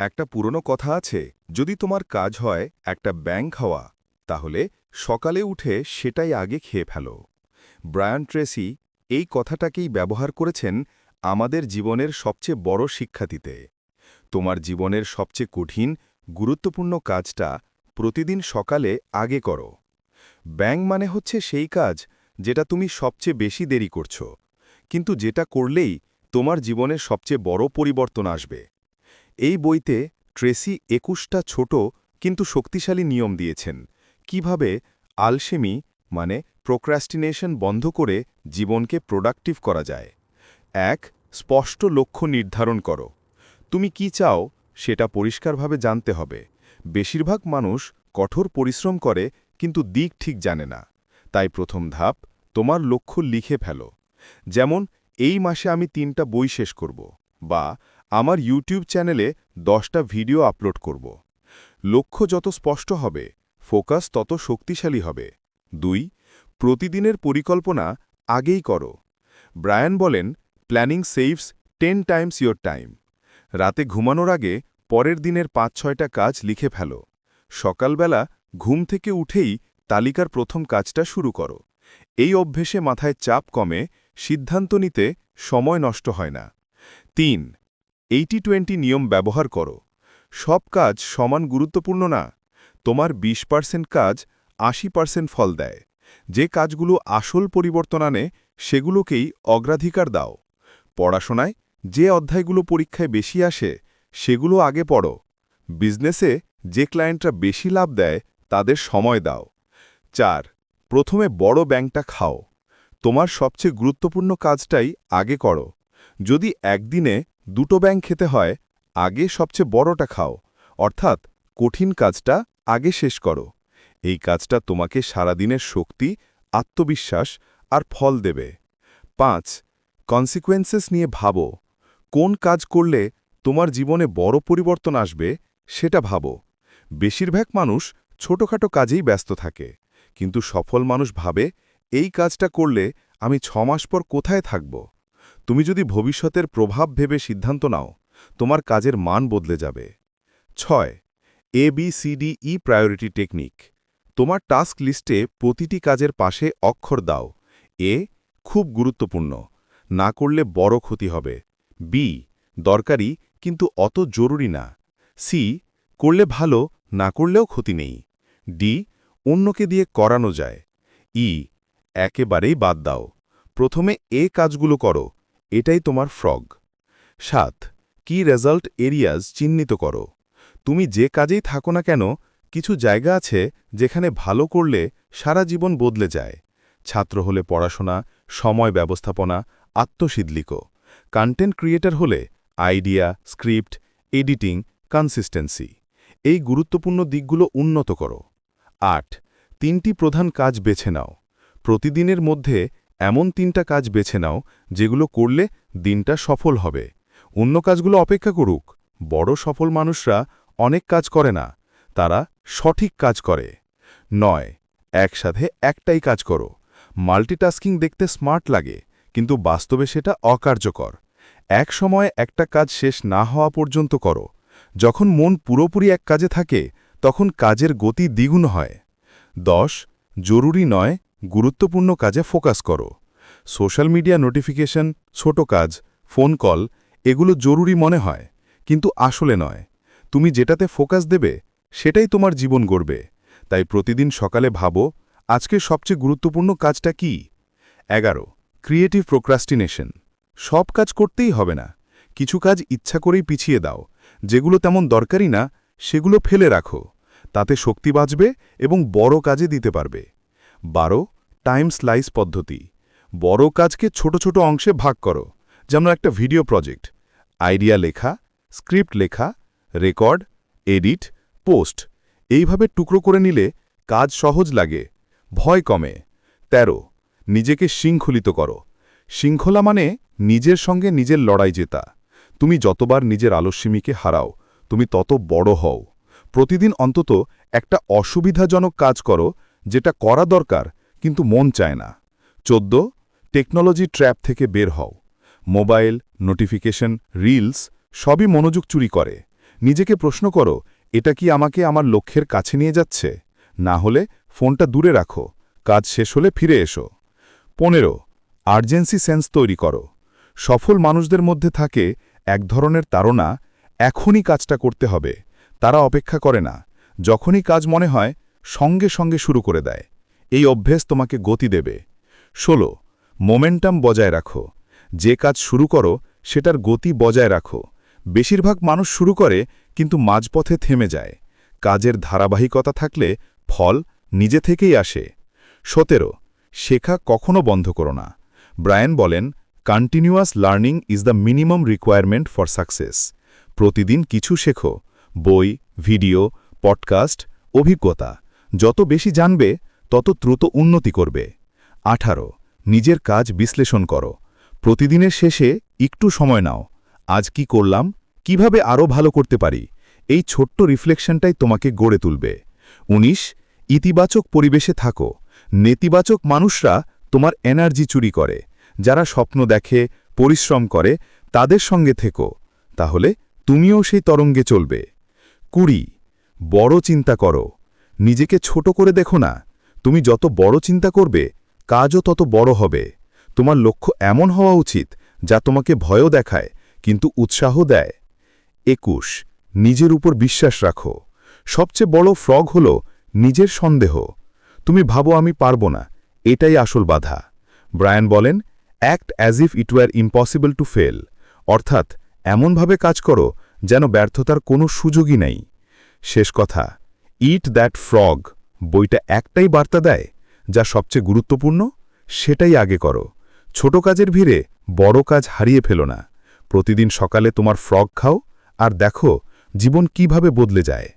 একটা পুরনো কথা আছে, যদি তোমার কাজ হয় একটা ব্যাং খাওয়া, তাহলে সকালে উঠে সেটাই আগে খেয়ে ফেলো। ব্রায়ান ট্রেসি এই কথাটাকেই ব্যবহার করেছেন আমাদের জীবনের সবচেয়ে বড় শিক্ষা দিতে তোমার জীবনের সবচেয়ে কঠিন, গুরুত্বপূর্ণ কাজটা প্রতিদিন সকালে আগে করো। ব্যাং মানে হচ্ছে সেই কাজ যেটা তুমি সবচেয়ে বেশি দেরি করছ, কিন্তু যেটা করলেই তোমার জীবনের সবচেয়ে বড় পরিবর্তন আসবে। এই বইতে ট্রেসি একুশটা ছোট কিন্তু শক্তিশালী নিয়ম দিয়েছেন। কীভাবে? আলসেমি মানে প্রোক্রাস্টিনেশন বন্ধ করে জীবনকে প্রোডাক্টিভ করা যায়। এক, স্পষ্ট লক্ষ্য নির্ধারণ করো। তুমি কি চাও সেটা পরিষ্কারভাবে জানতে হবে। বেশিরভাগ মানুষ কঠোর পরিশ্রম করে কিন্তু দিক ঠিক জানে না। তাই প্রথম ধাপ, তোমার লক্ষ্য লিখে ফেলো। যেমন, এই মাসে আমি তিনটা বই শেষ করব বা আমার ইউটিউব চ্যানেলে দশটা ভিডিও আপলোড করব। লক্ষ্য যত স্পষ্ট হবে ফোকাস তত শক্তিশালী হবে। দুই, প্রতিদিনের পরিকল্পনা আগেই করো। ব্রায়ান বলেন planning saves ten times your time রাতে ঘুমানোর আগে পরের দিনের পাঁচ, ছয়টা কাজ লিখে ফেলো। সকালবেলা ঘুম থেকে উঠেই তালিকার প্রথম কাজটা শুরু করো। এই অভ্যেসে মাথায় চাপ কমে, সিদ্ধান্ত নিতে সময় নষ্ট হয় না। তিন এইটি টোয়েন্টি নিয়ম ব্যবহার করো। সব কাজ সমান গুরুত্বপূর্ণ না। তোমার ২০ পার্সেন্ট কাজ আশি পার্সেন্ট ফল দেয়। যে কাজগুলো আসল পরিবর্তন আনে, সেগুলোকেই অগ্রাধিকার দাও। পড়াশোনায় যে অধ্যায়গুলো পরীক্ষায় বেশি আসে, সেগুলো আগে পড়ো। বিজনেসে যে ক্লায়েন্টরা বেশি লাভ দেয়, তাদের সময় দাও। চার, প্রথমে বড় ব্যাংকটা খাও। তোমার সবচেয়ে গুরুত্বপূর্ণ কাজটাই আগে করো। যদি একদিনে দুটো ব্যাংক খেতে হয়, আগে সবচেয়ে বড়টা খাও। অর্থাৎ কঠিন কাজটা আগে শেষ করো। এই কাজটা তোমাকে সারাদিনের শক্তি, আত্মবিশ্বাস আর ফল দেবে। পাঁচ কনসিকুয়েন্সেস নিয়ে ভাবো। কোন কাজ করলে তোমার জীবনে বড় পরিবর্তন আসবে সেটা ভাবো। বেশিরভাগ মানুষ ছোটখাটো কাজেই ব্যস্ত থাকে। কিন্তু সফল মানুষ ভাবে, এই কাজটা করলে আমি ছমাস পর কোথায় থাকব? তুমি যদি ভবিষ্যতের প্রভাব ভেবে সিদ্ধান্ত নাও, তোমার কাজের মান বদলে যাবে। ছয় A B CD E priority technique তোমার টাস্ক লিস্টে প্রতিটি কাজের পাশে অক্ষর দাও। এ খুব গুরুত্বপূর্ণ। না করলে বড় ক্ষতি হবে। বি দরকারি কিন্তু অত জরুরি না। সি করলে ভালো, না করলেও ক্ষতি নেই। ডি অন্যকে দিয়ে করানো যায়। ই একেবারেই বাদ দাও। প্রথমে এ কাজগুলো করো। এটাই তোমার ফ্রগ। সাত, কি রেজাল্ট এরিয়াজ চিহ্নিত করো। তুমি যে কাজেই থাকো না কেন, কিছু জায়গা আছে যেখানে ভালো করলে সারা জীবন বদলে যায়। ছাত্র হলে পড়াশোনা, সময় ব্যবস্থাপনা আত্মশিদলিক কন্টেন্ট ক্রিয়েটর হলে আইডিয়া, স্ক্রিপ্ট, এডিটিং, কনসিস্টেন্সি। এই গুরুত্বপূর্ণ দিকগুলো উন্নত করো। আট, তিনটি প্রধান কাজ বেছে নাও। প্রতিদিনের মধ্যে এমন তিনটা কাজ বেছে নাও যেগুলো করলে দিনটা সফল হবে। অন্য কাজগুলো অপেক্ষা করুক। বড় সফল মানুষরা অনেক কাজ করে না, তারা সঠিক কাজ করে। নয়, একসাথে একটাই কাজ করো। মাল্টিটাস্কিং দেখতে স্মার্ট লাগে, কিন্তু বাস্তবে সেটা অকার্যকর। এক সময়ে একটা কাজ শেষ না হওয়া পর্যন্ত করো। যখন মন পুরোপুরি এক কাজে থাকে, তখন কাজের গতি দ্বিগুণ হয়। দশ, জরুরি নয় গুরুত্বপূর্ণ কাজে ফোকাস করো। সোশ্যাল মিডিয়া নোটিফিকেশন, ছোট কাজ, ফোন কল, এগুলো জরুরি মনে হয়, কিন্তু আসলে নয়। তুমি যেটাতে ফোকাস দেবে, সেটাই তোমার জীবন গড়বে। তাই প্রতিদিন সকালে ভাবো আজকের সবচেয়ে গুরুত্বপূর্ণ কাজটা কি? এগারো ক্রিয়েটিভ প্রোক্রাস্টিনেশন সব কাজ করতেই হবে না। কিছু কাজ ইচ্ছা করেই পিছিয়ে দাও। যেগুলো তেমন দরকারি না, সেগুলো ফেলে রাখো। তাতে শক্তি বাঁচবে এবং বড় কাজে দিতে পারবে। বারো টাইম স্লাইস পদ্ধতি। বড় কাজকে ছোট ছোট অংশে ভাগ করো। যেমন একটা ভিডিও প্রজেক্ট আইডিয়া লেখা স্ক্রিপ্ট লেখা রেকর্ড এডিট পোস্ট এইভাবে টুকরো করে নিলে কাজ সহজ লাগে। ভয় কমে। ১৩ নিজেকে শৃঙ্খলিত করো। শৃঙ্খলা মানে নিজের সঙ্গে নিজের লড়াই জেতা। তুমি যতবার নিজের আলস্যমিকে হারাও, তুমি তত বড় হও। প্রতিদিন অন্তত একটা অসুবিধাজনক কাজ করো যেটা করা দরকার, কিন্তু মন চায় না। চোদ্দ, টেকনোলজি ট্র্যাপ থেকে বের হও। মোবাইল, নোটিফিকেশন, রিলস, সবই মনোযোগ চুরি করে। নিজেকে প্রশ্ন করো, এটা কি আমাকে আমার লক্ষ্যের কাছে নিয়ে যাচ্ছে? না হলে ফোনটা দূরে রাখো। কাজ শেষ হলে ফিরে এসো। পনেরো, আর্জেন্সি সেন্স তৈরি করো। সফল মানুষদের মধ্যে থাকে এক ধরনের তাড়না, এখনই কাজটা করতে হবে। তারা অপেক্ষা করে না। যখনই কাজ মনে হয় সঙ্গে সঙ্গে শুরু করে দেয়। এই অভ্যেস তোমাকে গতি দেবে। ষোলো, মোমেন্টাম বজায় রাখো। যে কাজ শুরু করো, সেটার গতি বজায় রাখো। বেশিরভাগ মানুষ শুরু করে, কিন্তু মাঝপথে থেমে যায়। কাজের ধারাবাহিকতা থাকলে ফল নিজে থেকেই আসে। সতেরো, শেখা কখনো বন্ধ করো না। ব্রায়ান বলেন continuous learning is the minimum requirement for success প্রতিদিন কিছু শেখো। বই, ভিডিও, পডকাস্ট, অভিজ্ঞতা। যত বেশি জানবে, তত দ্রুত উন্নতি করবে। আঠারো, নিজের কাজ বিশ্লেষণ করো। প্রতিদিনের শেষে একটু সময় নাও। আজ কি করলাম? কীভাবে আরও ভালো করতে পারি? এই ছোট্ট রিফ্লেকশনটাই তোমাকে গড়ে তুলবে। ১৯ ইতিবাচক পরিবেশে থাকো। নেতিবাচক মানুষরা তোমার এনার্জি চুরি করে। যারা স্বপ্ন দেখে, পরিশ্রম করে, তাদের সঙ্গে থেকো। তাহলে তুমিও সেই তরঙ্গে চলবে। কুড়ি, বড় চিন্তা করো। নিজেকে ছোট করে দেখো না। তুমি যত বড় চিন্তা করবে, কাজও তত বড় হবে। তোমার লক্ষ্য এমন হওয়া উচিত, যা তোমাকে ভয়ও দেখায়, কিন্তু উৎসাহ দেয়। একুশ, নিজের উপর বিশ্বাস রাখো। সবচেয়ে বড় ফ্রগ হল নিজের সন্দেহ। তুমি ভাবো, আমি পারব না। এটাই আসল বাধা। ব্রায়ান বলেন, act as if it were impossible to fail. অর্থাৎ, এমনভাবে কাজ করো, যেন ব্যর্থতার কোনো সুযোগই নেই। শেষ কথা ইট দ্যাট ফ্রগ বইটা একটাই বার্তা দেয় যা সবচেয়ে গুরুত্বপূর্ণ, সেটাই আগে করো। ছোট কাজের ভিড়ে বড় কাজ হারিয়ে ফেলো না। প্রতিদিন সকালে তোমার ফ্রগ খাও আর দেখো জীবন কীভাবে বদলে যায়।